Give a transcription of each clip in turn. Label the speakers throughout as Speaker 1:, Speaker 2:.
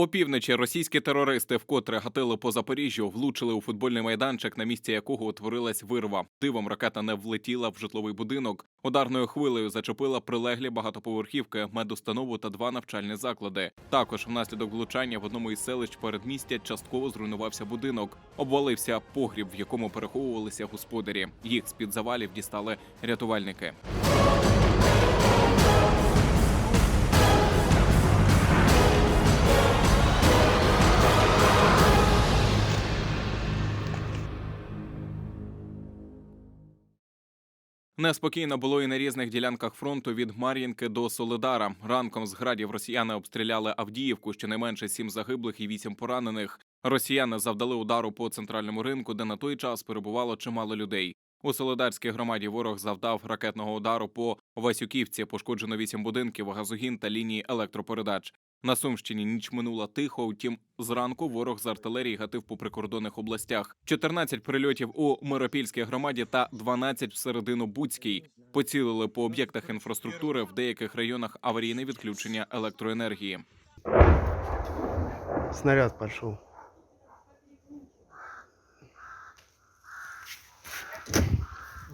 Speaker 1: Опівночі російські терористи вкотре гатили по Запоріжжю, влучили у футбольний майданчик, на місці якого утворилась вирва. Дивом ракета не влетіла в житловий будинок. Ударною хвилею зачепила прилеглі багатоповерхівки, медустанову та два навчальні заклади. Також внаслідок влучання в одному із селищ передмістя частково зруйнувався будинок. Обвалився погріб, в якому переховувалися господарі. Їх з під завалів дістали рятувальники. Неспокійно було і на різних ділянках фронту від Мар'їнки до Солидара. Ранком з градів росіяни обстріляли Авдіївку, щонайменше сім загиблих і вісім поранених. Росіяни завдали удару по центральному ринку, де на той час перебувало чимало людей. У Солидарській громаді ворог завдав ракетного удару по Васюківці. Пошкоджено вісім будинків, газогін та лінії електропередач. На Сумщині ніч минула тихо. Втім, зранку ворог з артилерії гатив по прикордонних областях. 14 прильотів у Миропільській громаді та 12 всередину Буцькій. Поцілили по об'єктах інфраструктури в деяких районах аварійне відключення електроенергії.
Speaker 2: Снаряд пошел.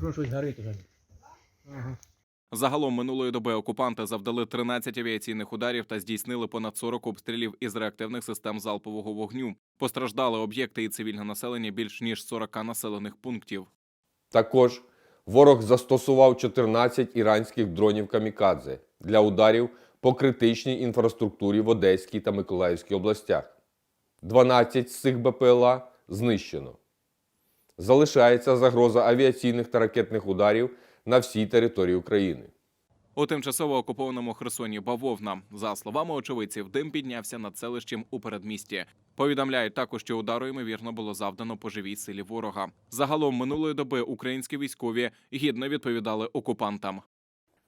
Speaker 3: Вже щось горить уже.
Speaker 1: Загалом минулої доби окупанти завдали 13 авіаційних ударів та здійснили понад 40 обстрілів із реактивних систем залпового вогню. Постраждали об'єкти і цивільне населення більш ніж 40 населених пунктів.
Speaker 4: Також ворог застосував 14 іранських дронів камікадзе для ударів по критичній інфраструктурі в Одеській та Миколаївській областях. 12 з цих БПЛА знищено. Залишається загроза авіаційних та ракетних ударів на всій території України.
Speaker 1: У тимчасово окупованому Херсоні бавовна. За словами очевидців, дим піднявся над селищем у передмісті. Повідомляють також, що удару ймовірно було завдано по живій силі ворога. Загалом минулої доби українські військові гідно відповідали окупантам.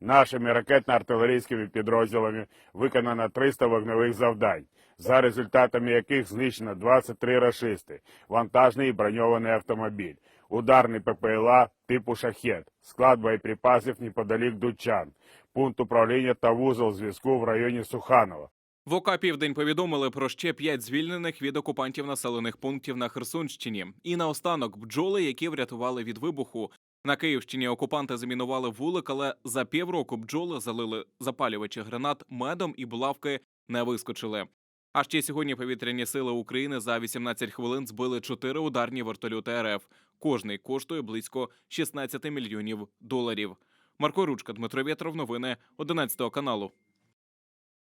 Speaker 5: Нашими ракетно-артилерійськими підрозділами виконано 300 вогневих завдань, за результатами яких знищено 23 рашисти, вантажний і броньований автомобіль, ударний ППЛА типу «Шахет», склад боєприпасів неподалік Дучан, пункт управління та вузол зв'язку в районі Суханова.
Speaker 1: В ОК «Південь» повідомили про ще п'ять звільнених від окупантів населених пунктів на Херсонщині. І наостанок бджоли, які врятували від вибуху. На Київщині окупанти замінували вулик, але за півроку бджоли залили запалювачі гранат медом і булавки не вискочили. А ще сьогодні повітряні сили України за 18 хвилин збили чотири ударні вертольоти РФ. Кожний коштує близько 16 мільйонів доларів. Марко Ручка, Дмитро Вєтров, новини 11 каналу.